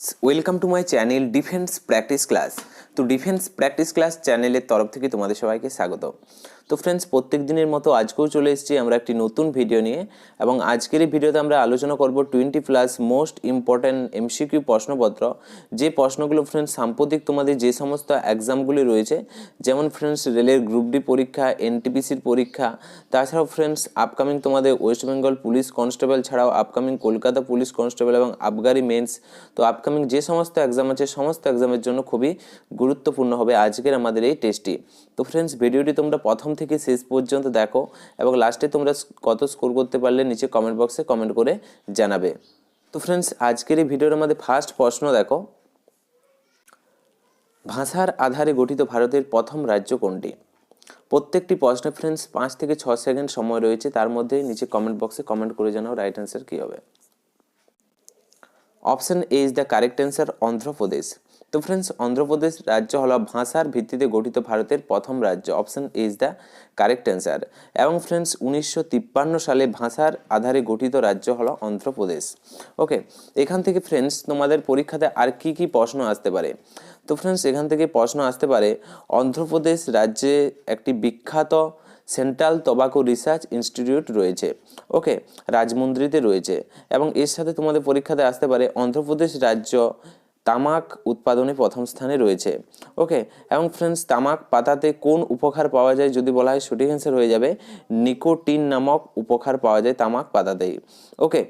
Welcome to my channel defence practice class তো defence practice class চ্যানেলের তরফ থেকে তোমাদের সবাইকে স্বাগত। তো ফ্রেন্ডস প্রত্যেক দিনের মতো আজকেও চলে এসেছি আমরা একটি নতুন ভিডিও নিয়ে এবং আজকের এই ভিডিওতে আমরা আলোচনা করব twenty plus most important MCQ প্রশ্নপত্র। যে প্রশ্নগুলো ফ্রেন্ডস সাম্প্রতিক তোমাদের যে সমস্ত এক্সামগুলি রয়েছে, যেমন ফ্রেন্ডস রেলের গ্রুপ ডি পরীক্ষা এনটিপিসির পরীক্ষা, তাছাড়াও ফ্রেন্ডস আপকামিং তোমাদের ওয়েস্ট বেঙ্গল পুলিশ কনস্টেবল ছাড়াও আপকামিং কলকাতা পুলিশ কনস্টেবল এবং আবগারি মেন্স তো আপকামিং যে সমস্ত এক্সাম আছে, সমস্ত এক্সামের জন্য খুবই গুরুত্বপূর্ণ হবে আজকের আমাদের এই টেস্টটি তো ফ্রেন্ডস ভিডিওটি তোমরা প্রথম থেকে শেষ পর্যন্ত দেখো এবং লাস্টে তোমরা কত স্কোর করতে পারলে নিচে কমেন্ট বক্সে কমেন্ট করে জানাবে। তো ফ্রেন্ডস আজকের এই ভিডিওর মধ্যে ফার্স্ট প্রশ্ন দেখো। ভাষার আধারে গঠিত ভারতের প্রথম রাজ্য কোনটি? প্রত্যেকটি প্রশ্ন ফ্রেন্ডস পাঁচ থেকে ছ সেকেন্ড সময় রয়েছে, তার মধ্যে নিচে কমেন্ট বক্সে কমেন্ট করে জানাও রাইট অ্যান্সার কী হবে। Option A is the correct answer Andhra Pradesh তো ফ্রেন্ডস অন্ধ্রপ্রদেশ রাজ্য হলো ভাষার ভিত্তিতে গঠিত ভারতের প্রথম রাজ্য। Option A is the correct answer এবং ফ্রেন্ডস উনিশশো তিপ্পান্ন সালে ভাষার আধারে গঠিত রাজ্য হলো অন্ধ্রপ্রদেশ ওকে এখান থেকে ফ্রেন্ডস তোমাদের পরীক্ষাতে আর কি কি প্রশ্ন আসতে পারে? তো ফ্রেন্ডস এখান থেকে প্রশ্ন আসতে পারে অন্ধ্রপ্রদেশ রাজ্যে একটি বিখ্যাত সেন্ট্রাল টোবাকো রিসার্চ ইনস্টিটিউট রয়েছে। ওকে রাজমন্দ্রিতে রয়েছে। এবং এর সাথে তোমাদের পরীক্ষাতে আসতে পারে অন্ধ্রপ্রদেশ রাজ্য তামাক উৎপাদনে প্রথম স্থানে রয়েছে। ওকে, এবং ফ্রেন্ডস তামাক পাতাতে কোন উপকার পাওয়া যায় যদি বলা হয় সঠিক অ্যান্সার হয়ে যাবে নিকোটিন নামক উপকার পাওয়া যায় তামাক পাতাতেই। ওকে,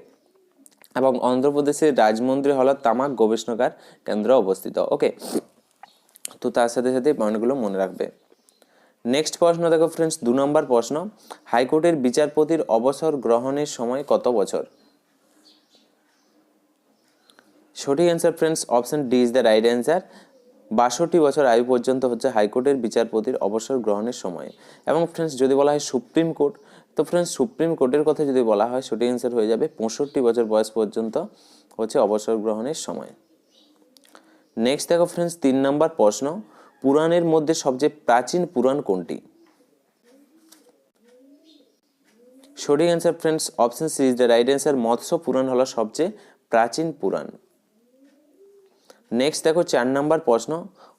এবং অন্ধ্রপ্রদেশের রাজমন্ত্রী হল তামাক গবেষণাগার কেন্দ্র অবস্থিত। ওকে, তো তার সাথে সাথে পয়েন্টগুলো মনে রাখবে। নেক্সট প্রশ্ন দেখো ফ্রেন্ডস দু নম্বর প্রশ্ন, হাইকোর্টের বিচারপতির অবসর গ্রহণের সময় কত বছর? সঠিক answer friends option D is the right answer বাষট্টি বছর আয়ু পর্যন্ত হচ্ছে হাইকোর্টের বিচারপতির অবসর গ্রহণের সময়। এবং ফ্রেন্ডস যদি বলা হয় সুপ্রিম কোর্ট, তো ফ্রেন্ডস সুপ্রিম কোর্টের কথা যদি বলা হয়, সঠিক অ্যান্সার হয়ে যাবে পঁয়ষট্টি বছর বয়স পর্যন্ত হচ্ছে অবসর গ্রহণের সময়। নেক্সট দেখো ফ্রেন্ডস তিন নম্বর প্রশ্ন পুরাণের মধ্যে সবচেয়ে প্রাচীন পুরাণ কোনটি? সঠিক answer friends option C is the right answer Matsya Purana হলো সবচেয়ে প্রাচীন পুরাণ। নেক্সট দেখো চার নম্বর প্রশ্ন,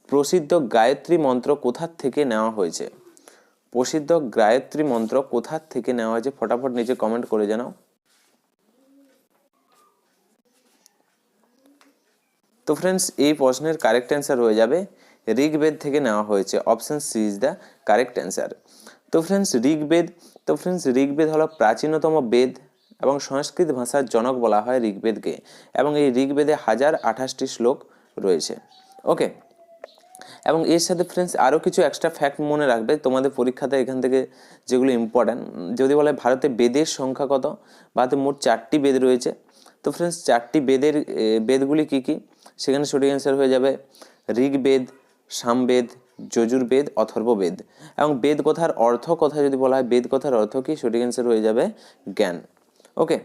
প্রসিদ্ধ গায়ত্রী মন্ত্র কোথার থেকে নেওয়া হয়েছে? প্রসিদ্ধ গায়ত্রী মন্ত্র কোথার থেকে নেওয়া হয়েছে? ফটাফট নিচে কমেন্ট করে জানাও। তো ফ্রেন্ডস এই প্রশ্নের কারেক্ট অ্যান্সার হয়ে যাবে। ঋগ্বেদ থেকে নেওয়া হয়েছে। Option C is the correct answer তো ফ্রেন্ডস ঋগ্বেদ তো ফ্রেন্ডস ঋগ্বেদ হলো প্রাচীনতম বেদ এবং সংস্কৃত ভাষার জনক বলা হয় ঋগ্বেদকে এবং এই ঋগ্বেদে হাজার আঠাশটি শ্লোক রয়েছে। ওকে এবং এর সাথে ফ্রেন্ডস আরও কিছু এক্সট্রা ফ্যাক্ট মনে রাখবে। তোমাদের পরীক্ষাতে এখান থেকে যেগুলো ইম্পর্ট্যান্ট যদি বলে ভারতে বেদের সংখ্যা কত? ভারতে মোট চারটি বেদ রয়েছে। তো ফ্রেন্ডস চারটি বেদের বেদগুলি কি কি? সেখানে সঠিক অ্যান্সার হয়ে যাবে ঋগ্বেদ সামবেদ, যজুর্বেদ, অথর্ববেদ। এবং বেদ কথার অর্থ কথা যদি বলা হয়, বেদ কথার অর্থ কি? সঠিক অ্যান্সার হয়ে যাবে জ্ঞান। ওকে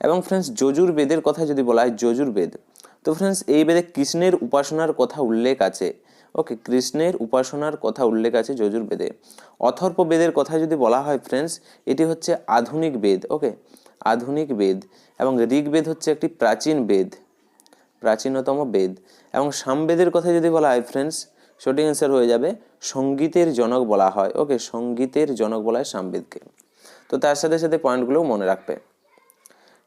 এবং ফ্রেন্ডস যজুর্বেদের কথা যদি বলা হয়, যজুর্বেদ। তো ফ্রেন্ডস এই বেদে কৃষ্ণের উপাসনার কথা উল্লেখ আছে। ওকে কৃষ্ণের উপাসনার কথা উল্লেখ আছে যজুর্বেদে। অথর্ব বেদের কথা যদি বলা হয় ফ্রেন্ডস এটি হচ্ছে আধুনিক বেদ। ওকে আধুনিক বেদ। এবং ঋগ্বেদ হচ্ছে একটি প্রাচীন বেদ। প্রাচীনতম বেদ। এবং সামবেদের কথা যদি বলা হয় ফ্রেন্ডস সঠিক অ্যান্সার হয়ে যাবে সঙ্গীতের জনক বলা হয়। ওকে সঙ্গীতের জনক বলা হয় সামবেদকে। তো তার সাথে সাথে পয়েন্টগুলোও মনে রাখবে।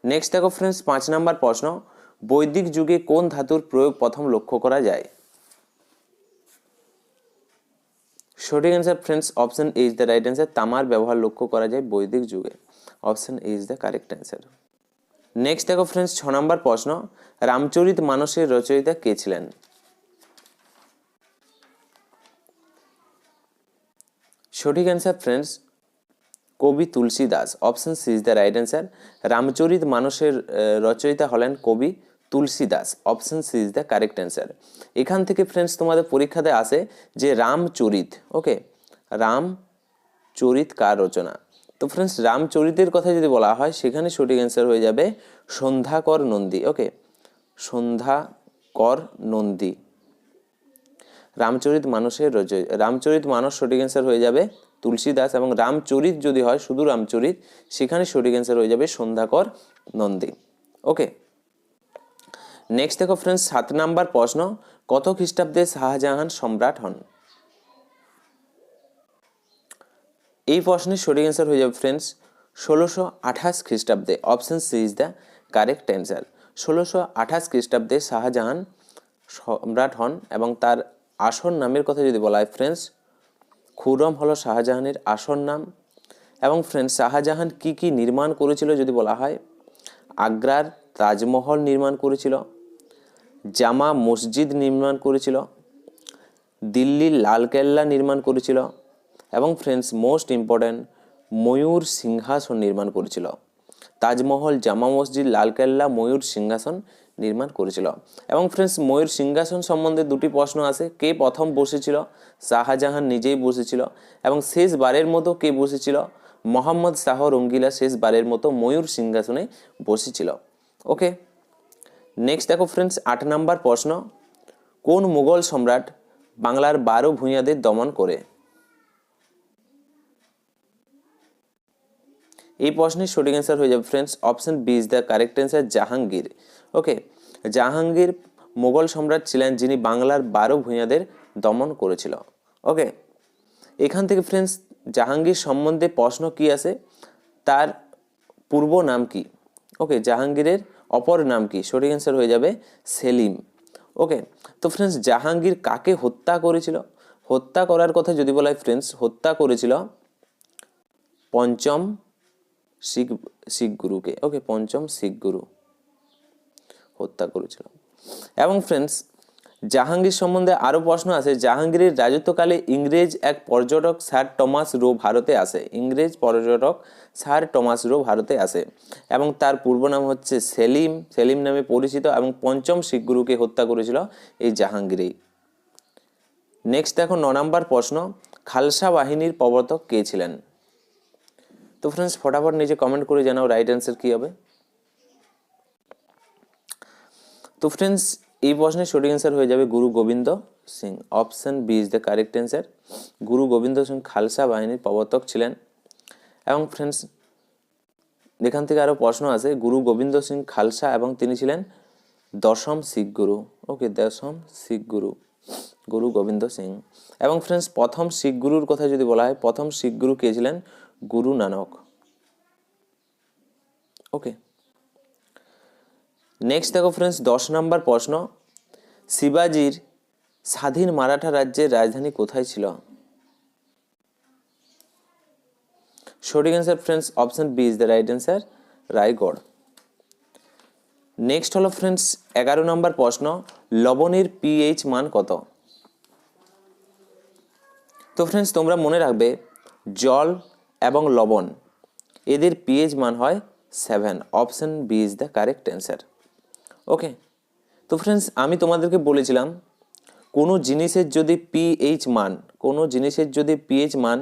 নেক্সট দেখো ফ্রেন্ডস পাঁচ নাম্বার প্রশ্ন, বৈদিক যুগে কোন ধাতুর প্রয়োগ প্রথম লক্ষ্য করা যায়? সঠিক answer friends option is the right answer তামার ব্যবহার লক্ষ্য করা যায় বৈদিক যুগে। Option is the correct answer next দেখো ফ্রেন্ডস ছ নম্বর প্রশ্ন, রামচরিত মানসের রচয়িতা কে ছিলেন? সঠিক অ্যান্সার ফ্রেন্ডস কবি Tulsi Das. Option C is the right answer রামচরিত মানুষের রচয়িতা হলেন কবি Tulsi Das. Option C is the correct answer এখান থেকে ফ্রেন্ডস তোমাদের পরীক্ষাতে আসে যে রামচরিত ওকে রাম চরিত কার রচনা? তো ফ্রেন্ডস রামচরিতের কথা যদি বলা হয়, সেখানে সঠিক অ্যান্সার হয়ে যাবে সন্ধ্যাকর নন্দী ওকে সন্ধ্যাকর নন্দী। রামচরিত মানসের রচয় রামচরিত মানস সঠিক অ্যান্সার হয়ে যাবে তুলসী দাস এবং রামচরিত যদি হয় শুধু রামচরিত, সেখানে সঠিক অ্যান্সার হয়ে যাবে সন্ধ্যাকর নন্দী। ওকে নেক্সট দেখো ফ্রেন্ডস সাত নাম্বার প্রশ্ন, কত খ্রিস্টাব্দে শাহজাহান সম্রাট হন? এই প্রশ্নের সঠিক অ্যান্সার হয়ে যাবে ফ্রেন্ডস ষোলোশো আঠাশ খ্রিস্টাব্দে। Option C is the correct answer ষোলোশো আঠাশ খ্রিস্টাব্দে শাহজাহান সম্রাট হন এবং তার আসল নামের কথা যদি বলা হয় ফ্রেন্ডস খুরম হলো শাহজাহানের আসল নাম। এবং ফ্রেন্ডস শাহজাহান কি কি নির্মাণ করেছিল যদি বলা হয়? আগ্রার তাজমহল নির্মাণ করেছিল, জামা মসজিদ নির্মাণ করেছিল, দিল্লির লালকেল্লা নির্মাণ করেছিল, এবং ফ্রেন্ডস মোস্ট ইম্পর্ট্যান্ট ময়ূর সিংহাসন নির্মাণ করেছিল। তাজমহল, জামা মসজিদ, লালকেল্লা, ময়ূর সিংহাসন নির্মাণ করেছিল। এবং ফ্রেন্ডস, ময়ূর সিংহাসন সম্বন্ধে দুটি প্রশ্ন আছে। কে প্রথম বসেছিল? শাহজাহান নিজেই বসেছিল। এবং শেষবারের মতো কে বসেছিল? মোহাম্মদ শাহ রঙ্গিলা শেষবারের মতো ময়ূর সিংহাসনে বসেছিল। ওকে নেক্সট দেখো ফ্রেন্ডস, আট নাম্বার প্রশ্ন। কোন মুঘল সম্রাট বাংলার বারো ভূঁইয়াদের দমন করে? এই প্রশ্নের সঠিক অ্যান্সার হয়ে যাবে friends, option B is the correct answer Jahangir. Okay, Jahangir Mughal সম্রাট ছিলেন যিনি বাংলার বারো ভূঁইয়াদের দমন করেছিল। ওকে, এখান থেকে ফ্রেন্ডস জাহাঙ্গীর সম্বন্ধে প্রশ্ন কি আছে? তার পূর্ব নাম কি? ওকে, জাহাঙ্গীরের অপর নাম কি? সঠিক অ্যান্সার হয়ে যাবে সেলিম। ওকে, তো ফ্রেন্ডস জাহাঙ্গীর কাকে হত্যা করেছিল? হত্যা করার কথা যদি বলা হয় ফ্রেন্ডস হত্যা করেছিল পঞ্চম শিখ শিখ গুরুকে ওকে, পঞ্চম শিখ গুরু হত্যা করেছিল। এবং ফ্রেন্ডস জাহাঙ্গীর সম্বন্ধে আরও প্রশ্ন আছে। জাহাঙ্গীরের রাজত্বকালে ইংরেজ এক পর্যটক স্যার টমাস রো ভারতে আসে। ইংরেজ পর্যটক স্যার টমাস রো ভারতে আসে। এবং তার পূর্ব নাম হচ্ছে সেলিম। সেলিম নামে পরিচিত এবং পঞ্চম শিখ গুরুকে হত্যা করেছিল এই জাহাঙ্গীরেই। নেক্সট দেখো, ন নম্বর প্রশ্ন, খালসা বাহিনীর প্রবর্তক কে ছিলেন? তো ফ্রেন্ডস ফটাফট নিজে কমেন্ট করে জানাও রাইট অ্যান্সার কী হবে? তো ফ্রেন্ডস এই প্রশ্নের সঠিক অ্যান্সার হয়ে যাবে Guru Gobind Singh. Option B is the correct answer Guru Gobind Singh Khalsa বাহিনীর প্রবর্তক ছিলেন। এবং ফ্রেন্ডস এখান থেকে আরও প্রশ্ন আছে। গুরু গোবিন্দ সিং খালসা এবং তিনি ছিলেন দশম শিখ গুরু। ওকে দশম শিখ গুরু। গুরু গোবিন্দ সিং। এবং ফ্রেন্ডস প্রথম শিখ গুরুর কথা যদি বলা হয়, প্রথম শিখ গুরু কে ছিলেন? গুরু নানক। ওকে নেক্সট দেখো ফ্রেন্ডস দশ নম্বর প্রশ্ন। শিবাজির স্বাধীন মারাঠা রাজ্যের রাজধানী কোথায় ছিল? সঠিক answer friends option B is the right answer Raigad. Next হলো ফ্রেন্ডস এগারো নম্বর প্রশ্ন, লবণের পিএইচ মান কত? তো ফ্রেন্ডস তোমরা মনে রাখবে, জল এবং লবণ, এদের পিএইচ মান হয় seven option B is the correct answer okay তো ফ্রেন্ডস আমি তোমাদেরকে বলেছিলাম, কোনো জিনিসের যদি পিএইচ মান, কোনো জিনিসের যদি পিএইচ মান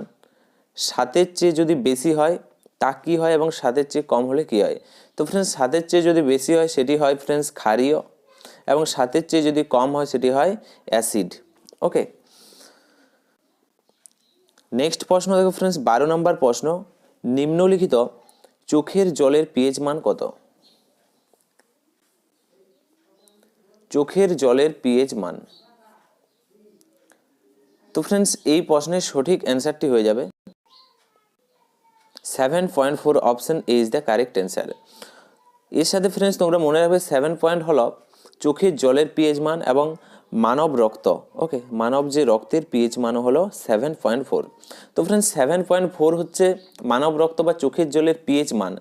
সাতের চেয়ে যদি বেশি হয়, তা কী হয় এবং সাতের চেয়ে কম হলে কী হয়? তো ফ্রেন্ডস সাতের চেয়ে যদি বেশি হয়, সেটি হয় ফ্রেন্ডস ক্ষারীয় এবং সাতের চেয়ে যদি কম হয়, সেটি হয় অ্যাসিড। ওকে নেক্সট প্রশ্ন দেখো ফ্রেন্ডস বারো নম্বর প্রশ্ন, নিম্নলিখিত চোখের জলের পিএইচ মান কত? চোখের জলের পিএইচ মান। তো ফ্রেন্ডস এই প্রশ্নের সঠিক অ্যান্সারটি হয়ে যাবে। Seven point four option A is the correct answer এর সাথে ফ্রেন্ডস তোমরা মনে রাখবে সেভেন পয়েন্ট হলো চোখের জলের পিএইচ মান এবং মানব রক্ত। ওকে মানব যে রক্তের পিএইচ মান হলো সেভেন পয়েন্ট ফোর তো ফ্রেন্ডস সেভেন পয়েন্ট ফোর হচ্ছে মানব রক্ত বা চোখের জলের পিএইচ মান।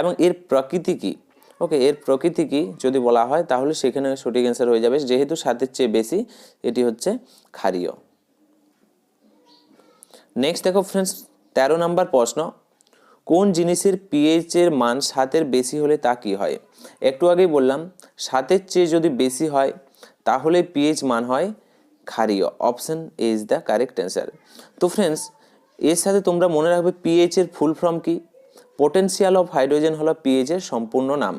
এবং এর প্রকৃতি কী? ওকে, এর প্রকৃতি কি যদি বলা হয়, তাহলে সেখানে সঠিক অ্যান্সার হয়ে যাবে। যেহেতু সাতের চেয়ে বেশি, এটি হচ্ছে ক্ষারীয়। নেক্সট দেখো ফ্রেন্ডস তেরো নাম্বার প্রশ্ন। কোন জিনিসের পিএইচ এর মান সাতের বেশি হলে তা কি হয়? একটু আগেই বললাম, সাতের চেয়ে যদি বেশি হয়, তাহলে পিএইচ মান হয় ক্ষারীয়। Option is the correct answer তো ফ্রেন্ডস এর সাথে তোমরা মনে রাখবে পিএইচ এর ফুল ফর্ম কি? পোটেনশিয়াল অফ হাইড্রোজেন হলো পিএইচ এর সম্পূর্ণ নাম।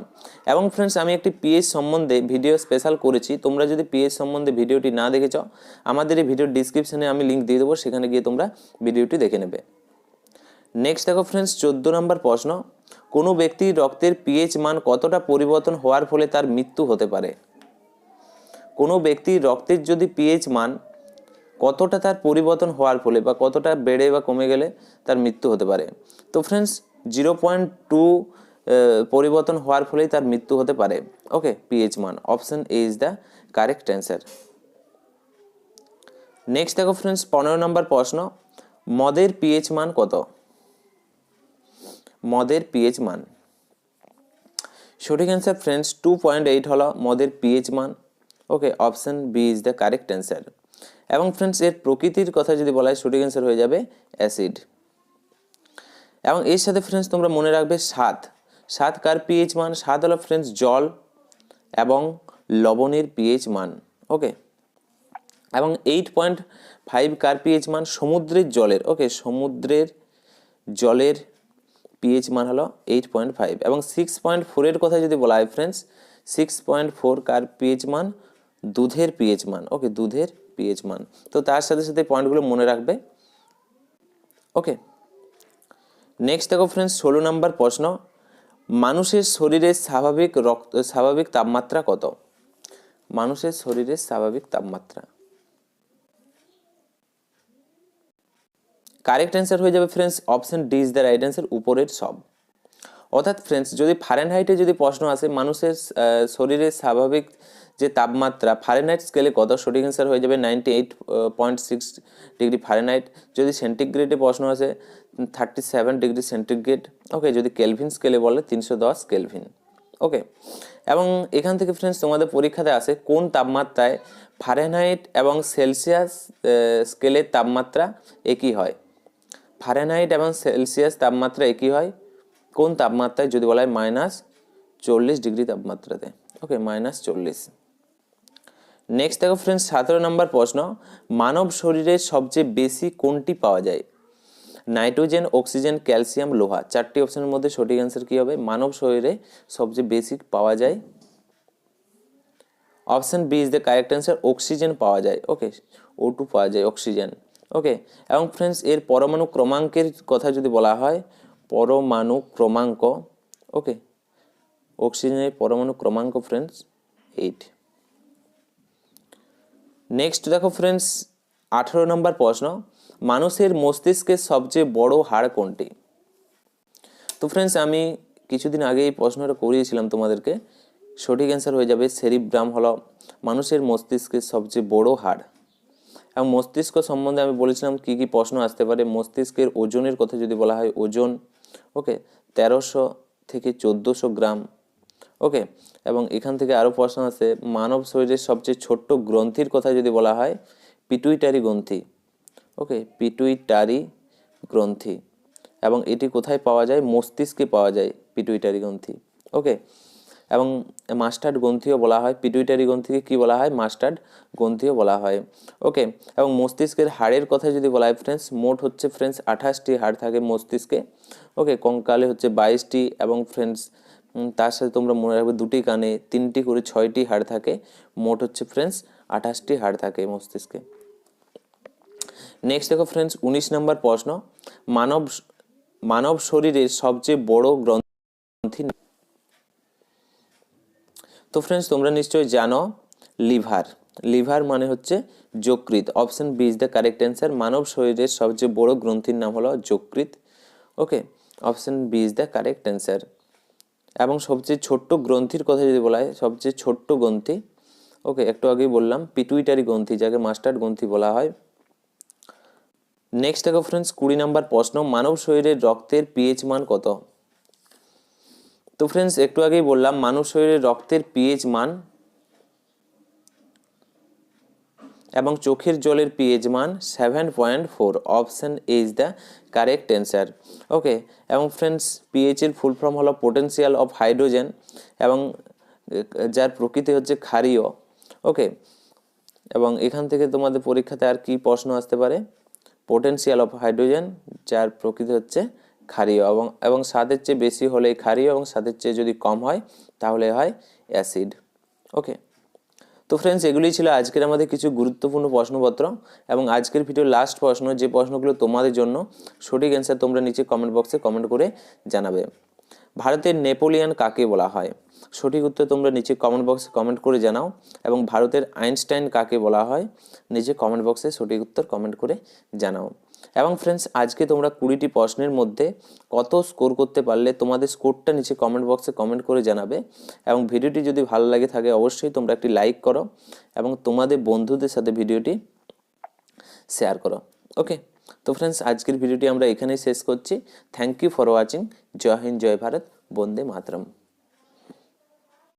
এবং ফ্রেন্ডস আমি একটি পিএইচ সম্বন্ধে ভিডিও স্পেশাল করেছি। তোমরা যদি পিএইচ সম্বন্ধে ভিডিওটি না দেখেছ, আমাদের এই ভিডিওর ডিসক্রিপশনে আমি লিঙ্ক দিয়ে দেবো, সেখানে গিয়ে তোমরা ভিডিওটি দেখে নেবে। নেক্সট দেখো ফ্রেন্ডস চোদ্দ নম্বর প্রশ্ন। কোনো ব্যক্তির রক্তের পিএইচ মান কতটা পরিবর্তন হওয়ার ফলে তার মৃত্যু হতে পারে? কোনো ব্যক্তির রক্তের যদি পিএইচ মান কতটা তার পরিবর্তন হওয়ার ফলে বা কতটা বেড়ে বা কমে গেলে তার মৃত্যু হতে পারে? তো ফ্রেন্ডস জিরো পয়েন্ট টু পরিবর্তন হওয়ার ফলেই তার মৃত্যু হতে পারে। ওকে পিএইচ মান option A is the correct answer next দেখো ফ্রেন্ডস পনেরো নম্বর প্রশ্ন। মদের পিএইচ মান কত? মদের পিএইচ মান। সঠিক answer friends two point eight হলো মদের পিএইচ মান। Okay option B is the correct answer এবং ফ্রেন্ডস এর প্রকৃতির কথা যদি বলা হয়, সঠিক অ্যান্সার হয়ে যাবে অ্যাসিড এবং এর সাথে ফ্রেন্ডস তোমরা মনে রাখবে সাত সাত কার পিএইচ মান? সাত হলো ফ্রেন্ডস জল এবং লবণের পিএইচ মান ওকে এবং এইট পয়েন্ট ফাইভ কার পিএইচ মান? সমুদ্রের জলের ওকে সমুদ্রের জলের পিএইচ মান হলো এইট পয়েন্ট ফাইভ এবং সিক্স পয়েন্ট ফোরের কথা যদি বলা হয় ফ্রেন্ডস সিক্স পয়েন্ট ফোর কার পিএইচ মান? দুধের পিএইচ মান ওকে দুধের পিএইচ মান। তো তার সাথে সাথে পয়েন্টগুলো মনে রাখবে ওকে নেক্সট দেখো ফ্রেন্ডস ষোলো নম্বর প্রশ্ন। মানুষের শরীরের স্বাভাবিক রক্ত, স্বাভাবিক তাপমাত্রা কত? মানুষের শরীরের স্বাভাবিক তাপমাত্রা। কারেক্ট অ্যান্সার হয়ে যাবে friends option D is the right answer উপরের সব। অর্থাৎ ফ্রেন্ডস যদি ফারেনহাইটে যদি প্রশ্ন আসে, মানুষের শরীরের স্বাভাবিক যে তাপমাত্রা ফারেনহাইট স্কেলে কত সঠিক অ্যান্সার হয়ে যাবে ninety eight point six degree Fahrenheit যদি সেন্টিগ্রেডে প্রশ্ন আসে thirty seven degree centigrade okay যদি কেলভিন স্কেলে বলে, তিনশো দশ কেলভিন ওকে এবং এখান থেকে ফ্রেন্ডস তোমাদের পরীক্ষাতে আসে কোন তাপমাত্রায় ফারেনহাইট এবং সেলসিয়াস স্কেলের তাপমাত্রা একই হয়। ফারেনহাইট এবং সেলসিয়াস তাপমাত্রা একই হয়। কোন তাপমাত্রায়? যদি বলা হয় মাইনাস চল্লিশ ডিগ্রি তাপমাত্রাতে। ওকে মাইনাস চল্লিশ। নেক্সট দেখো ফ্রেন্ডস সতেরো নম্বর প্রশ্ন, মানব শরীরে সবচেয়ে বেশি কোনটি পাওয়া যায়? নাইট্রোজেন অক্সিজেন ক্যালসিয়াম লোহা, চারটি অপশনের মধ্যে সঠিক অ্যান্সার কী হবে? মানব শরীরে সবচেয়ে বেশি পাওয়া যায়। Option B is the correct answer oxygen পাওয়া যায়। ওকে ও টু পাওয়া যায় অক্সিজেন ওকে এবং ফ্রেন্ডস এর পরমাণু ক্রমাঙ্কের কথা যদি বলা হয়, পরমাণু ক্রমাঙ্ক। ওকে অক্সিজেনের পরমাণু ক্রমাঙ্ক ফ্রেন্ডস এইট নেক্সট দেখো ফ্রেন্ডস আঠেরো নম্বর প্রশ্ন, মানুষের মস্তিষ্কের সবচেয়ে বড় হাড় কোনটি? তো ফ্রেন্ডস আমি কিছুদিন আগে এই প্রশ্নটা করিয়েছিলাম তোমাদেরকে, সঠিক অ্যান্সার হয়ে যাবে সেরিব্রাম হলো মানুষের মস্তিষ্কের সবচেয়ে বড় হাড় এবং মস্তিষ্ক সম্বন্ধে আমি বলেছিলাম কি কি প্রশ্ন আসতে পারে, মস্তিষ্কের ওজনের কথা যদি বলা হয় ওজন ওকে তেরোশো থেকে চোদ্দোশো গ্রাম ওকে এবং এখান থেকে আরও প্রশ্ন আছে, মানব শরীরের সবচেয়ে ছোট্ট গ্রন্থির কথা যদি বলা হয় পিটুইটারি গ্রন্থি। ওকে পিটুইটারি গ্রন্থি। এবং এটি কোথায় পাওয়া যায়? মস্তিষ্কে পাওয়া যায় পিটুইটারি গ্রন্থি। ওকে এবং মাস্টার্ড গ্রন্থিও বলা হয় পিটুইটারি গ্রন্থিকে কি বলা হয়? মাস্টার্ড গ্রন্থিও বলা হয়। ওকে এবং মস্তিষ্কের হাড়ের কথা যদি বলা হয় ফ্রেন্ডস মোট হচ্ছে ফ্রেন্ডস আঠাশটি হাড় থাকে মস্তিষ্কে। ওকে কঙ্কালে হচ্ছে বাইশটি এবং ফ্রেন্ডস তার সাথে তোমরা মনে রাখবে দুটি কানে, তিনটি করে ছয়টি হাড় থাকে, মোট হচ্ছে ফ্রেন্ডস আঠাশটি হাড় থাকে মস্তিষ্কে। নেক্সট দেখো ফ্রেন্ডস উনিশ নম্বর প্রশ্ন। মানব মানব শরীরের সবচেয়ে বড় গ্রন্থি তো ফ্রেন্ডস তোমরা নিশ্চয়ই জানো, লিভার। লিভার মানে হচ্ছে যকৃত option B is the correct answer মানব শরীরের সবচেয়ে বড় গ্রন্থির নাম হলো যকৃত okay option B is the correct answer এবং সবচেয়ে ছোট্ট গ্রন্থির কথা যদি বলা হয়, সবচেয়ে ছোট্ট গ্রন্থি, ওকে, একটু আগেই বললাম পিটুইটারি গ্রন্থি, যাকে মাস্টার্ড গ্রন্থি বলা হয়। নেক্সট দেখো ফ্রেন্ডস কুড়ি নাম্বার প্রশ্ন, মানব শরীরের রক্তের পিএইচ মান কত? তো ফ্রেন্ডস একটু আগেই বললাম, মানব শরীরের রক্তের পিএইচ মান এবং চোখের জলের পিএইচ মান seven point four option is the correct answer okay এবং ফ্রেন্ডস পিএইচের ফুল ফর্ম হলো পোটেন্সিয়াল অফ হাইড্রোজেন এবং যার প্রকৃতি হচ্ছে ক্ষারীয়। ওকে এবং এখান থেকে তোমাদের পরীক্ষাতে আর কি প্রশ্ন আসতে পারে? পোটেন্সিয়াল অফ হাইড্রোজেন যার প্রকৃতি হচ্ছে ক্ষারীয় এবং এবং স্বাদের চেয়ে বেশি হলে ক্ষারীয় এবং স্বাদের চেয়ে যদি কম হয়, তাহলে হয় অ্যাসিড ওকে তো ফ্রেন্ডস এগুলোই ছিল আজকের আমাদের কিছু গুরুত্বপূর্ণ প্রশ্নপত্র এবং আজকের ভিডিও লাস্ট প্রশ্ন, যে প্রশ্নগুলো তোমাদের জন্য, সঠিক অ্যান্সার তোমরা নিচে কমেন্ট বক্সে কমেন্ট করে জানাবে। ভারতের নেপোলিয়ান কাকে বলা হয়? সঠিক উত্তর তোমরা নিচে কমেন্ট বক্সে কমেন্ট করে জানাও এবং ভারতের আইনস্টাইন কাকে বলা হয়? নিচে কমেন্ট বক্সে সঠিক উত্তর কমেন্ট করে জানাও। এবং ফ্রেন্ডস আজকে তোমরা কুড়িটি প্রশ্নের মধ্যে কত স্কোর করতে পারলে তোমাদের স্কোরটা নিচে কমেন্ট বক্সে কমেন্ট করে জানাবে এবং ভিডিওটি যদি ভালো লাগে থাকে অবশ্যই তোমরা একটি লাইক করো এবং তোমাদের বন্ধুদের সাথে ভিডিওটি শেয়ার করো। ওকে তো ফ্রেন্ডস আজকের ভিডিওটি আমরা এখানেই শেষ করছি। Thank you for watching Joy Hind, Joy Bharat. Vande Mataram.